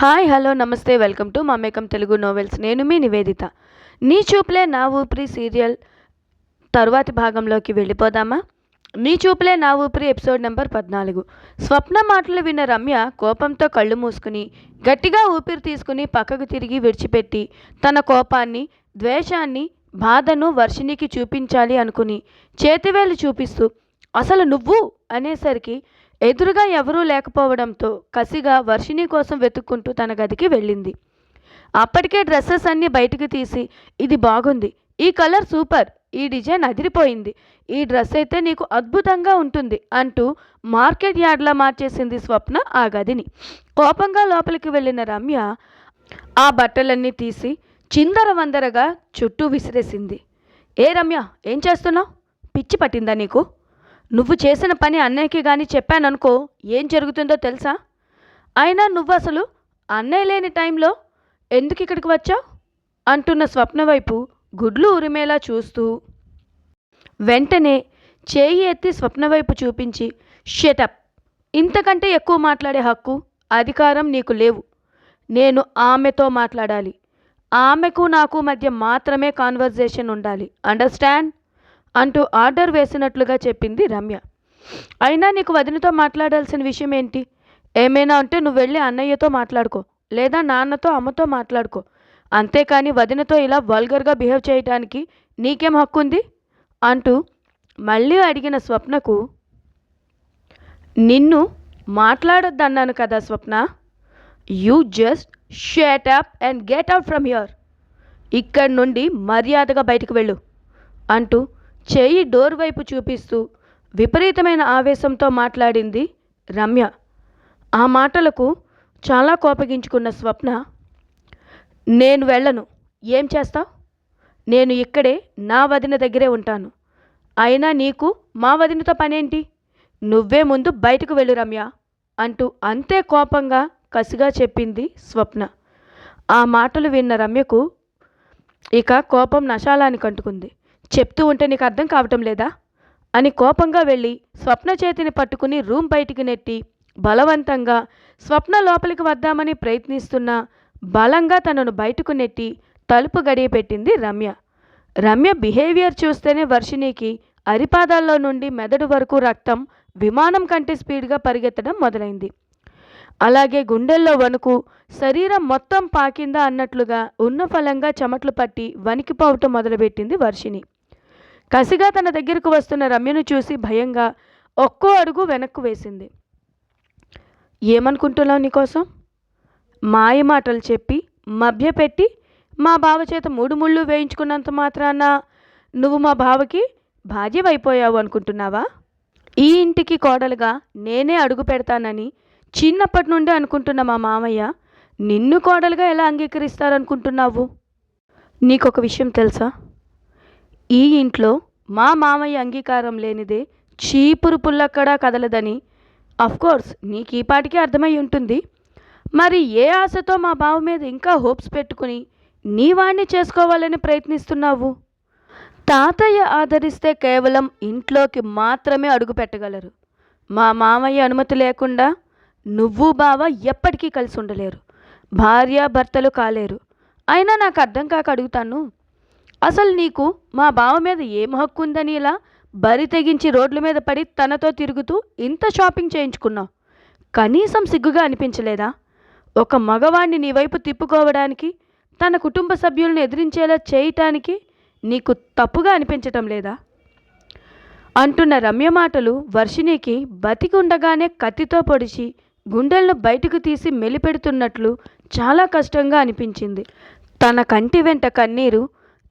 Hi hello నమస్తే welcome to Mamekam Telugu novels. నేను మీ నివేదిత. నీ చూపులే నా ఊపిరి సీరియల్ తరువాతి భాగంలోకి వెళ్ళిపోదామా? నీ చూపులే నా ఊపిరి ఎపిసోడ్ నెంబర్ పద్నాలుగు. స్వప్న మాటలు విన్న రమ్య కోపంతో కళ్ళు మూసుకుని గట్టిగా ఊపిరి తీసుకుని పక్కకు తిరిగి విడిచిపెట్టి తన కోపాన్ని ద్వేషాన్ని బాధను వర్షినికి చూపించాలి అనుకుని చేతివేలు చూపిస్తూ అసలు నువ్వు? అనేసరికి ఎదురుగా ఎవరూ లేకపోవడంతో కసిగా వర్షిణి కోసం వెతుక్కుంటూ తన గదికి వెళ్ళింది. అప్పటికే డ్రెస్సెస్ అన్నీ బయటికి తీసి ఇది బాగుంది. ఈ కలర్ సూపర్. ఈ డిజైన్ అదిరిపోయింది. ఈ డ్రెస్ అయితే నీకు అద్భుతంగా ఉంటుంది అంటూ మార్కెట్ యార్డ్లా మార్చేసింది స్వప్న ఆ గదిని. కోపంగా లోపలికి వెళ్ళిన రమ్య ఆ బట్టలన్నీ తీసి చిందర వందరగా చుట్టూ విసిరేసింది. ఏ రమ్య ఏం చేస్తున్నావు? పిచ్చి పట్టిందా నీకు? నువ్వు చేసిన పని అన్నయ్యకి కానీ చెప్పాననుకో ఏం జరుగుతుందో తెలుసా? అయినా నువ్వు అసలు అన్నయ్య లేని టైంలో ఎందుకు ఇక్కడికి వచ్చావు? అంటున్న స్వప్న వైపు గుడ్లు ఉరిమేలా చూస్తూ వెంటనే చేయి ఎత్తి స్వప్న వైపు చూపించి షటప్ ఇంతకంటే ఎక్కువ మాట్లాడే హక్కు అధికారం నీకు లేవు. నేను ఆమెతో మాట్లాడాలి. ఆమెకు నాకు మధ్య మాత్రమే కాన్వర్జేషన్ ఉండాలి. అండర్స్టాండ్ అంటూ ఆర్డర్ వేసినట్లుగా చెప్పింది రమ్య. అయినా నీకు వదినతో మాట్లాడాల్సిన విషయం ఏంటి? ఏమైనా ఉంటే నువ్వు వెళ్ళి అన్నయ్యతో మాట్లాడుకో లేదా నాన్నతో అమ్మతో మాట్లాడుకో. అంతేకాని వదినతో ఇలా వల్గర్గా బిహేవ్ చేయటానికి నీకేం హక్కు ఉంది అంటూ మళ్ళీ అడిగిన స్వప్నకు నిన్ను మాట్లాడొద్దన్నాను కదా Swapna. You just shut up and get out from here. ఇక్కడి నుండి మర్యాదగా బయటకు వెళ్ళు అంటూ చేయి డోర్ వైపు చూపిస్తూ విపరీతమైన ఆవేశంతో మాట్లాడింది రమ్య. ఆ మాటలకు చాలా కోపగించుకున్న స్వప్న నేను వెళ్ళను. ఏం చేస్తావు? నేను ఇక్కడే నా వదిన దగ్గరే ఉంటాను. అయినా నీకు మా వదినతో పనేంటి? నువ్వే ముందు బయటకు వెళ్ళు రమ్య అంటూ అంతే కోపంగా కసిగా చెప్పింది స్వప్న. ఆ మాటలు విన్న రమ్యకు ఇక కోపం నశాలానికి అంటుకుంది. చెప్తూ ఉంటే నీకు అర్థం కావటం లేదా? అని కోపంగా వెళ్ళి స్వప్న చేతిని పట్టుకుని రూమ్ బయటికి నెట్టి బలవంతంగా స్వప్న లోపలికి వద్దామని ప్రయత్నిస్తున్న బలంగా తనను బయటకు నెట్టి తలుపు గడియ పెట్టింది రమ్య. రమ్య బిహేవియర్ చూస్తేనే వర్షిణికి అరిపాదాల్లో నుండి మెదడు వరకు రక్తం విమానం కంటే స్పీడ్గా పరిగెత్తడం మొదలైంది. అలాగే గుండెల్లో వణుకు శరీరం మొత్తం పాకిందా అన్నట్లుగా ఉన్న ఫలంగా చెమట్లు పట్టి వణికిపోవటం మొదలుపెట్టింది వర్షిణి. కసిగా తన దగ్గరకు వస్తున్న రమ్యను చూసి భయంగా ఒక్కో అడుగు వెనక్కు వేసింది. ఏమనుకుంటున్నావు నీకోసం? మాయ మాటలు చెప్పి మభ్యపెట్టి మా బావ చేత మూడు ముళ్ళు వేయించుకున్నంత మాత్రాన నువ్వు మా బావకి భార్యవైపోయావు అనుకుంటున్నావా? ఈ ఇంటికి కోడలుగా నేనే అడుగు పెడతానని చిన్నప్పటి నుండి అనుకుంటున్న మా మామయ్య నిన్ను కోడలుగా ఎలా అంగీకరిస్తారనుకుంటున్నావు? నీకొక విషయం తెలుసా? ఈ ఇంట్లో మా మామయ్య అంగీకారం లేనిదే చీపురు పుల్లక్కడా కదలదని. అఫ్కోర్స్ నీకు ఈ అర్థమై ఉంటుంది. మరి ఏ ఆశతో మా బావ మీద ఇంకా హోప్స్ పెట్టుకుని నీ వాణ్ణి చేసుకోవాలని ప్రయత్నిస్తున్నావు? తాతయ్య ఆదరిస్తే కేవలం ఇంట్లోకి మాత్రమే అడుగు పెట్టగలరు. మా మామయ్య అనుమతి లేకుండా నువ్వు బావ ఎప్పటికీ కలిసి ఉండలేరు. భార్య భర్తలు కాలేరు. అయినా నాకు అర్థం కాక అడుగుతాను అసలు నీకు మా బావ మీద ఏం హక్కు ఉందని ఇలా బరి తెగించి రోడ్ల మీద పడి తనతో తిరుగుతూ ఇంత షాపింగ్ చేయించుకున్నావు? కనీసం సిగ్గుగా అనిపించలేదా? ఒక మగవాణ్ణి నీ వైపు తిప్పుకోవడానికి తన కుటుంబ సభ్యులను ఎదిరించేలా చేయటానికి నీకు తప్పుగా అనిపించటం లేదా? అంటున్న రమ్య మాటలు వర్షిణికి బతికి ఉండగానే కత్తితో పొడిచి గుండెలను బయటకు తీసి మెలిపెడుతున్నట్లు చాలా కష్టంగా అనిపించింది. తన కంటి వెంట కన్నీరు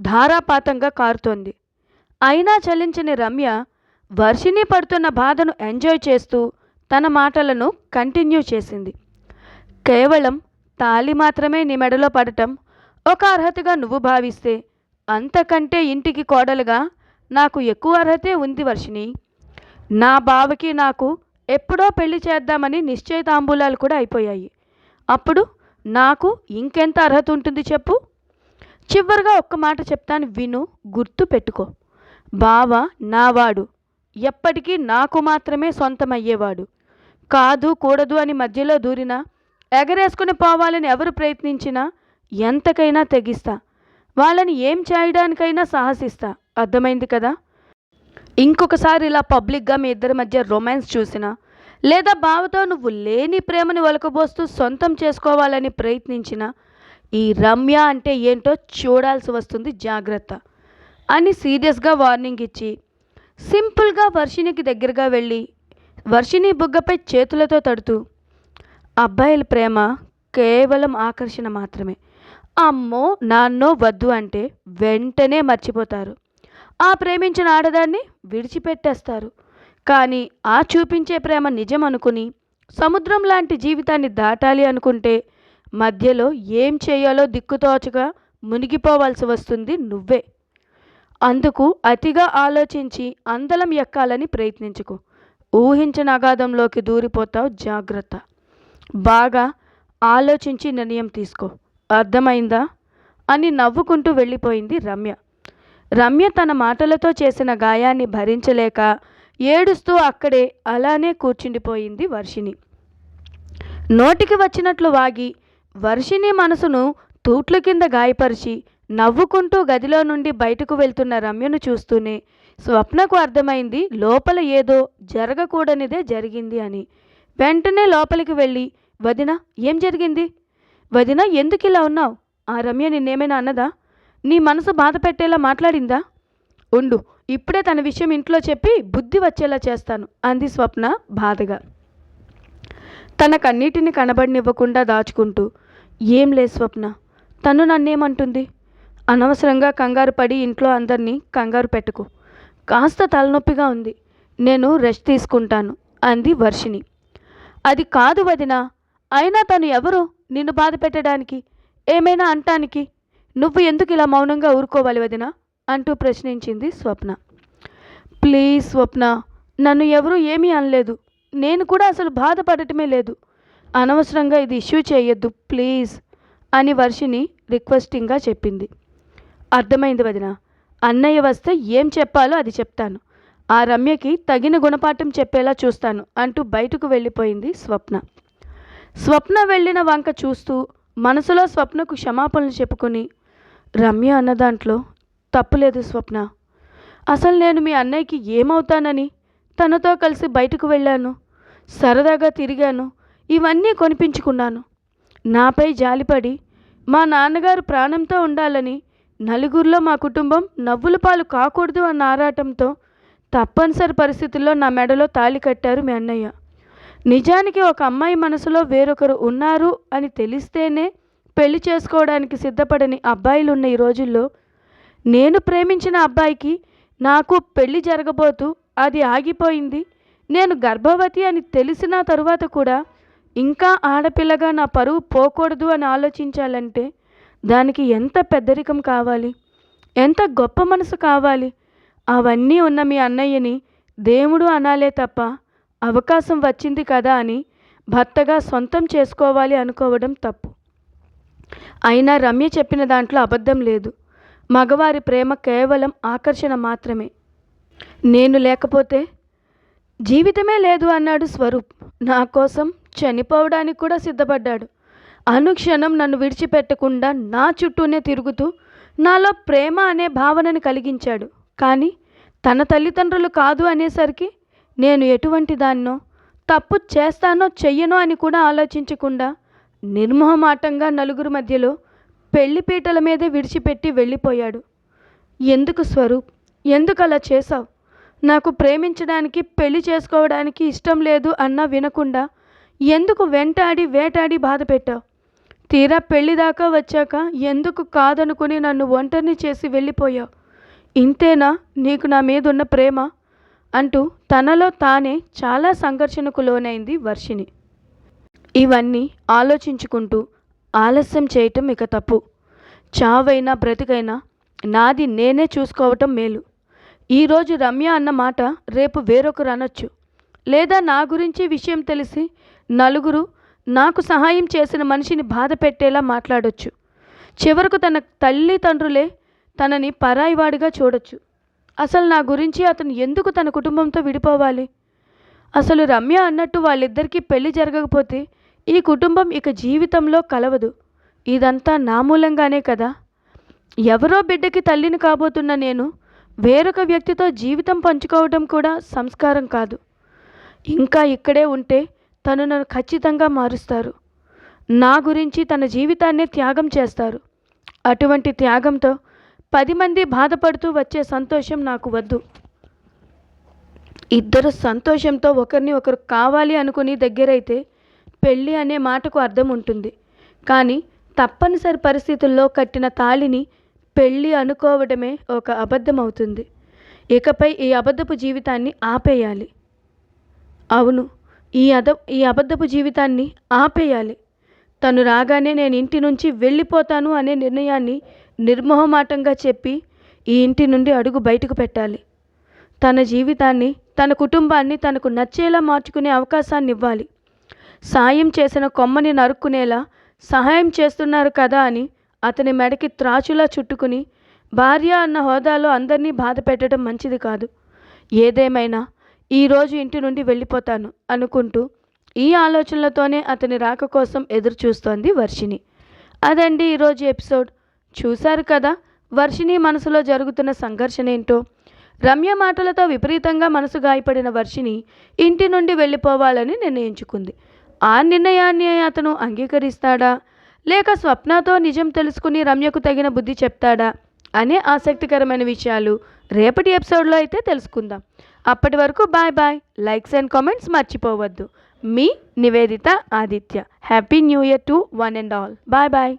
ధారాపాతంగా కారుతోంది. అయినా చలించని రమ్య వర్షిణి పడుతున్న బాధను ఎంజాయ్ చేస్తూ తన మాటలను కంటిన్యూ చేసింది. కేవలం తాలి మాత్రమే నీ మెడలో పడటం ఒక అర్హతగా నువ్వు భావిస్తే అంతకంటే ఇంటికి కోడలుగా నాకు ఎక్కువ అర్హతే ఉంది వర్షిణి. నా బావకి నాకు ఎప్పుడో పెళ్ళి చేద్దామని నిశ్చయితాంబూలాలు కూడా అయిపోయాయి. అప్పుడు నాకు ఇంకెంత అర్హత ఉంటుంది చెప్పు? చివరిగా ఒక్క మాట చెప్తాను విను గుర్తు పెట్టుకో. బావ నావాడు. ఎప్పటికీ నాకు మాత్రమే సొంతమయ్యేవాడు. కాదు కూడదు అని మధ్యలో దూరినా ఎగరేసుకుని పోవాలని ఎవరు ప్రయత్నించినా ఎంతకైనా తెగిస్తా. వాళ్ళని ఏం చేయడానికైనా సాహసిస్తా. అర్థమైంది కదా? ఇంకొకసారి ఇలా పబ్లిక్గా మీ ఇద్దరి మధ్య రొమాన్స్ చూసినా లేదా బావతో నువ్వు లేని ప్రేమని ఒలకబోస్తూ సొంతం చేసుకోవాలని ప్రయత్నించినా ఈ రమ్య అంటే ఏంటో చూడాల్సి వస్తుంది జాగ్రత్త అని సీరియస్గా వార్నింగ్ ఇచ్చి సింపుల్గా వర్షినికి దగ్గరగా వెళ్ళి వర్షిని బుగ్గపై చేతులతో తడుతూ అబ్బాయిల ప్రేమ కేవలం ఆకర్షణ మాత్రమే. అమ్మో నాన్నో వద్దు అంటే వెంటనే మర్చిపోతారు. ఆ ప్రేమించిన ఆడదాన్ని విడిచిపెట్టేస్తారు. కానీ ఆ చూపించే ప్రేమ నిజం అనుకుని సముద్రం లాంటి జీవితాన్ని దాటాలి అనుకుంటే మధ్యలో ఏం చేయాలో దిక్కుతోచగా మునిగిపోవాల్సి వస్తుంది నువ్వే. అందుకు అతిగా ఆలోచించి అందలం ఎక్కాలని ప్రయత్నించుకో. ఊహించిన అగాధంలోకి దూరిపోతావు జాగ్రత్త. బాగా ఆలోచించి నిర్ణయం తీసుకో. అర్థమైందా? అని నవ్వుకుంటూ వెళ్ళిపోయింది రమ్య. రమ్య తన మాటలతో చేసిన గాయాన్ని భరించలేక ఏడుస్తూ అక్కడే అలానే కూర్చుండిపోయింది వర్షిని నోటికి వచ్చినట్లు వాగి వర్షిణి మనసును తూట్ల కింద గాయపరిచి నవ్వుకుంటూ గదిలో నుండి బయటకు వెళ్తున్న రమ్యను చూస్తూనే స్వప్నకు అర్థమైంది లోపల ఏదో జరగకూడనిదే జరిగింది అని. వెంటనే లోపలికి వెళ్ళి వదిన ఏం జరిగింది? వదిన ఎందుకు ఇలా ఉన్నావు? ఆ రమ్య నిన్నేమైనా అన్నదా? నీ మనసు బాధ పెట్టేలా మాట్లాడిందా? ఉండు ఇప్పుడే తన విషయం ఇంట్లో చెప్పి బుద్ధి వచ్చేలా చేస్తాను అంది స్వప్న బాధగా. తన కన్నీటిని కనబడినివ్వకుండా దాచుకుంటూ ఏం లే స్వప్న తను నన్నేమంటుంది? అనవసరంగా కంగారు పడి ఇంట్లో అందరినీ కంగారు పెట్టుకు. కాస్త తలనొప్పిగా ఉంది. నేను రెస్ట్ తీసుకుంటాను అంది వర్షిణి. అది కాదు వదినా అయినా తను ఎవరు? నిన్ను బాధ పెట్టడానికి? ఏమైనా అంటానికి? నువ్వు ఎందుకు ఇలా మౌనంగా ఊరుకోవాలి వదినా? అంటూ ప్రశ్నించింది స్వప్న. ప్లీజ్ స్వప్న నన్ను ఎవరూ ఏమీ అనలేదు. నేను కూడా అసలు బాధపడటమే లేదు. అనవసరంగా ఇది ఇష్యూ చేయొద్దు ప్లీజ్ అని వర్షిని రిక్వెస్టింగ్గా చెప్పింది. అర్థమైంది వదిన. అన్నయ్య వస్తే ఏం చెప్పాలో అది చెప్తాను. ఆ రమ్యకి తగిన గుణపాఠం చెప్పేలా చూస్తాను అంటూ బయటకు వెళ్ళిపోయింది స్వప్న. స్వప్న వెళ్ళిన వంక చూస్తూ మనసులో స్వప్నకు క్షమాపణలు చెప్పుకుని రమ్య అన్న దాంట్లో తప్పులేదు స్వప్న. అసలు నేను మీ అన్నయ్యకి ఏమవుతానని తనతో కలిసి బయటకు వెళ్ళాను. సరదాగా తిరిగాను. ఇవన్నీ కొనిపించుకున్నాను. నాపై జాలిపడి మా నాన్నగారు ప్రాణంతో ఉండాలని నలుగురిలో మా కుటుంబం నవ్వుల పాలు కాకూడదు అన్న ఆరాటంతో తప్పనిసరి పరిస్థితుల్లో నా మెడలో తాళి కట్టారు మీ అన్నయ్య. నిజానికి ఒక అమ్మాయి మనసులో వేరొకరు ఉన్నారు అని తెలిస్తేనే పెళ్ళి చేసుకోవడానికి సిద్ధపడని అబ్బాయిలు ఉన్న ఈ రోజుల్లో నేను ప్రేమించిన అబ్బాయికి నాకు పెళ్ళి జరగబోతూ అది ఆగిపోయింది నేను గర్భవతి అని తెలిసిన తరువాత కూడా ఇంకా ఆడపిల్లగా నా పరువు పోకూడదు అని ఆలోచించాలంటే దానికి ఎంత పెద్దరికం కావాలి? ఎంత గొప్ప మనసు కావాలి? అవన్నీ ఉన్న మీ అన్నయ్యని దేవుడు అనాలే తప్ప అవకాశం వచ్చింది కదా అని భర్తగా సొంతం చేసుకోవాలి అనుకోవడం తప్పు. అయినా రమ్య చెప్పిన దాంట్లో అబద్ధం లేదు. మగవారి ప్రేమ కేవలం ఆకర్షణ మాత్రమే. నేను లేకపోతే జీవితమే లేదు అన్నాడు స్వరూప్. నా కోసం చనిపోవడానికి కూడా సిద్ధపడ్డాడు. అనుక్షణం నన్ను విడిచిపెట్టకుండా నా చుట్టూనే తిరుగుతూ నాలో ప్రేమ అనే భావనను కలిగించాడు. కానీ తన తల్లిదండ్రులు కాదు అనేసరికి నేను ఎటువంటి దాన్నో తప్పు చేస్తానో చెయ్యనో అని కూడా ఆలోచించకుండా నిర్మోహమాటంగా నలుగురు మధ్యలో పెళ్ళిపీటల మీదే విడిచిపెట్టి వెళ్ళిపోయాడు. ఎందుకు స్వరూప్? ఎందుకు అలా చేశావు? నాకు ప్రేమించడానికి పెళ్ళి చేసుకోవడానికి ఇష్టం లేదు అన్నా వినకుండా ఎందుకు వెంటాడి వేటాడి బాధ పెట్టావు? తీరా పెళ్ళి దాకా వచ్చాక ఎందుకు కాదనుకుని నన్ను ఒంటరిని చేసి వెళ్ళిపోయావు? ఇంతేనా నీకు నా మీద ఉన్న ప్రేమ? అంటూ తనలో తానే చాలా సంఘర్షణకు లోనైంది వర్షిని ఇవన్నీ ఆలోచించుకుంటూ ఆలస్యం చేయటం ఇక తప్పు. చావైనా బ్రతికైనా నాది నేనే చూసుకోవటం మేలు. ఈరోజు రమ్య అన్న మాట రేపు వేరొకరు అనొచ్చు. లేదా నా గురించి విషయం తెలిసి నలుగురు నాకు సహాయం చేసిన మనిషిని బాధ పెట్టేలా మాట్లాడొచ్చు. చివరకు తన తల్లిదండ్రులే తనని పరాయివాడిగా చూడొచ్చు. అసలు నా గురించి అతను ఎందుకు తన కుటుంబంతో విడిపోవాలి? అసలు రమ్య అన్నట్టు వాళ్ళిద్దరికీ పెళ్ళి జరగకపోతే ఈ కుటుంబం ఇక జీవితంలో కలవదు. ఇదంతా నా మూలంగానే కదా? ఎవరో బిడ్డకి తల్లిని కాబోతున్న నేను వేరొక వ్యక్తితో జీవితం పంచుకోవడం కూడా సంస్కారం కాదు. ఇంకా ఇక్కడే ఉంటే తను నన్ను ఖచ్చితంగా మారుస్తారు. నా గురించి తన జీవితాన్నే త్యాగం చేస్తారు. అటువంటి త్యాగంతో పది మంది బాధపడుతూ వచ్చే సంతోషం నాకు వద్దు. ఇద్దరు సంతోషంతో ఒకరిని ఒకరు కావాలి అనుకుని దగ్గరైతే పెళ్ళి అనే మాటకు అర్థం ఉంటుంది. కానీ తప్పనిసరి పరిస్థితుల్లో కట్టిన తాళిని పెళ్ళి అనుకోవడమే ఒక అబద్ధం అవుతుంది ఇకపై ఈ అబద్ధపు జీవితాన్ని ఆపేయాలి. అవును ఈ అద ఈ అబద్ధపు జీవితాన్ని ఆపేయాలి. తను రాగానే నేను ఇంటి నుంచి వెళ్ళిపోతాను అనే నిర్ణయాన్ని నిర్మోహమాటంగా చెప్పి ఈ ఇంటి నుండి అడుగు బయటకు పెట్టాలి. తన జీవితాన్ని తన కుటుంబాన్ని తనకు నచ్చేలా మార్చుకునే అవకాశాన్ని ఇవ్వాలి సాయం చేసిన కొమ్మని నరుక్కునేలా సహాయం చేస్తున్నారు కదా అని అతని మెడకి త్రాచులా చుట్టుకుని భార్య అన్న హోదాలో అందరినీ బాధ పెట్టడం మంచిది కాదు. ఏదేమైనా ఈరోజు ఇంటి నుండి వెళ్ళిపోతాను అనుకుంటూ ఈ ఆలోచనలతోనే అతని రాక కోసం ఎదురు చూస్తోంది వర్షిణి. అదండి ఈరోజు ఎపిసోడ్. చూశారు కదా వర్షిణి మనసులో జరుగుతున్న సంఘర్షణ ఏంటో? రమ్య మాటలతో విపరీతంగా మనసు గాయపడిన వర్షిణి ఇంటి నుండి వెళ్ళిపోవాలని నిర్ణయించుకుంది. ఆ నిర్ణయాన్ని అతను అంగీకరిస్తాడా? లేక స్వప్నతో నిజం తెలుసుకుని రమ్యకు తగిన బుద్ధి చెప్తాడా? అనే ఆసక్తికరమైన విషయాలు రేపటి ఎపిసోడ్లో అయితే తెలుసుకుందాం. అప్పటి వరకు bye bye likes and comments మర్చిపోవద్దు. మీ Nivedita Aditya. Happy new year to one and all bye bye